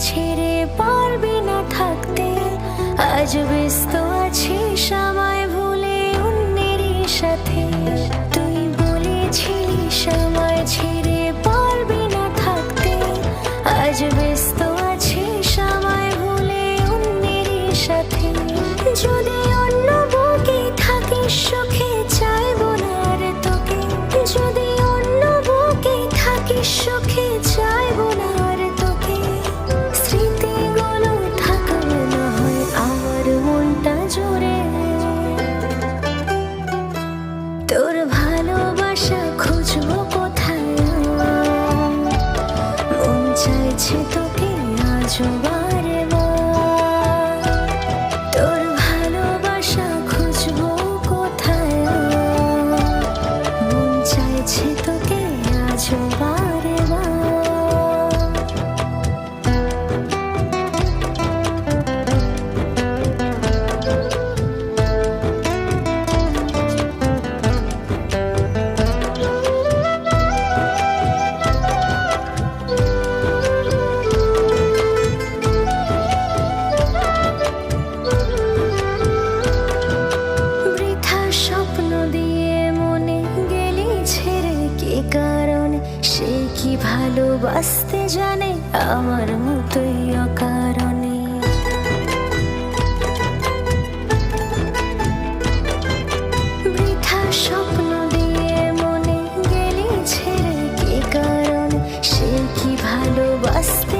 ছেড়ে পারবি না থাকতে। আজ ব্যস্ত 就 ভালোবাসতে জানে আমার মতোই অকারণে? বৃথা স্বপ্ন দিয়ে মনে গেলি ছেড়ে কি কারণ? সে কি ভালোবাসতে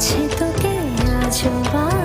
মন তোকে আজ বারে